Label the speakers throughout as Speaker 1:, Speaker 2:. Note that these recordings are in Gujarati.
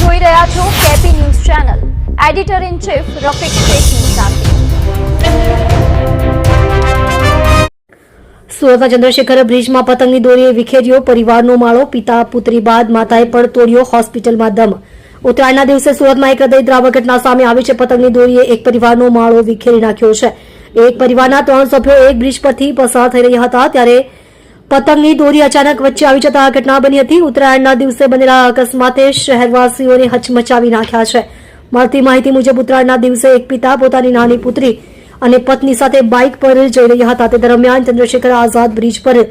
Speaker 1: જોઈ રહ્યા છો KP news channel. Editor in chief Rafiq શેખની સાથે.
Speaker 2: સુરતના ચંદ્રશેખર બ્રિજમાં પતંગની દોરીએ વિખેર્યો પરિવારનો માળો. પિતા, પુત્રી બાદ માતાએ પણ તોડ્યો હોસ્પિટલમાં દમ. ઉત્તરાયણના દિવસે સુરતમાં એક હૃદયદ્રાવક ઘટના સામે આવી છે. પતંગની દોરીએ એક પરિવારનો માળો વિખેરી નાખ્યો છે. એક પરિવારના ત્રણ સભ્યો એક બ્રિજ પરથી પસાર થઈ રહ્યા હતા. ત્યારે પતંગની દોરી અચાનક વચ્ચે આવી જતા આ ઘટના બની હતી. ઉત્તરાયણના દિવસે બનેલા અકસ્માતે શહેરવાસીઓને હચમચાવી નાખ્યા છે. મળતી માહિતી મુજબ ઉત્તરાયણના દિવસે એક પિતા, પોતાની નાની પુત્રી અને પત્ની સાથે બાઇક પર જઈ રહ્યા હતા. તે દરમિયાન ચંદ્રશેખર આઝાદ બ્રિજ પર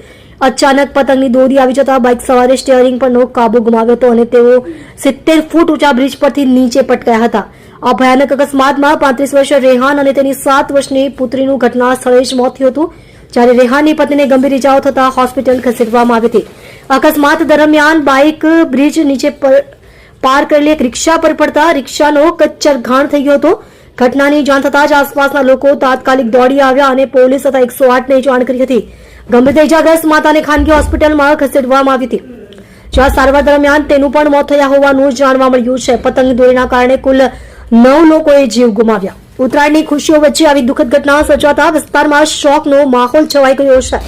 Speaker 2: અચાનક પતંગની દોરી આવી જતા બાઇક સવારે સ્ટીયરિંગ પરનો કાબુ ગુમાવ્યો હતો અને તેઓ સિત્તેર ફૂટ ઊંચા બ્રિજ પરથી નીચે પટકાયા હતા. આ ભયાનક અકસ્માતમાં પાંત્રીસ વર્ષીય રેહાન અને તેની સાત વર્ષની પુત્રીનું ઘટના સ્થળે જ મોત થયું હતું. જ્યારે રેહાની પત્નીને ગંભીર ઇજાઓ થતા હોસ્પિટલ ખસેડવામાં આવી હતી. અકસ્માત દરમિયાન બાઇક બ્રિજ નીચે પર- કરેલી એક રિક્ષા પર પડતા રિક્ષાનો કચ્ચર ઘાણ થઈ ગયો હતો. ઘટનાની જાણ થતાં જ આસપાસના લોકો તાત્કાલિક દોડી આવ્યા અને પોલીસ તથા એકસો આઠને જાણ કરી હતી. ગંભીર ઇજાગ્રસ્ત માતાને ખાનગી હોસ્પિટલમાં ખસેડવામાં આવી હતી. જ્યાં સારવાર દરમિયાન તેનું પણ મોત થયા હોવાનું જાણવા મળ્યું છે. પતંગ દોરીના કારણે કુલ નવ લોકોએ જીવ ગુમાવ્યા. ઉત્તરાયણની ખુશીઓ વચ્ચે આવી દુઃખદ ઘટના સર્જાતા વિસ્તારમાં શોકનો માહોલ છવાઈ ગયો છે.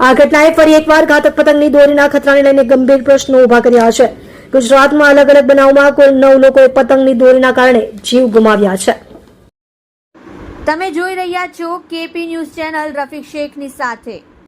Speaker 2: આ ઘટનાએ ફરી એકવાર ઘાતક પતંગની દોરીના ખતરાને લઈને ગંભીર પ્રશ્નો ઊભા કર્યા છે. ગુજરાતમાં અલગ અલગ બનાવમાં કુલ નવ લોકોએ પતંગની દોરીના કારણે જીવ ગુમાવ્યા છે.
Speaker 3: તમે જોઈ રહ્યા છો કેપી ન્યૂઝ ચેનલ રફીક શેખની સાથે.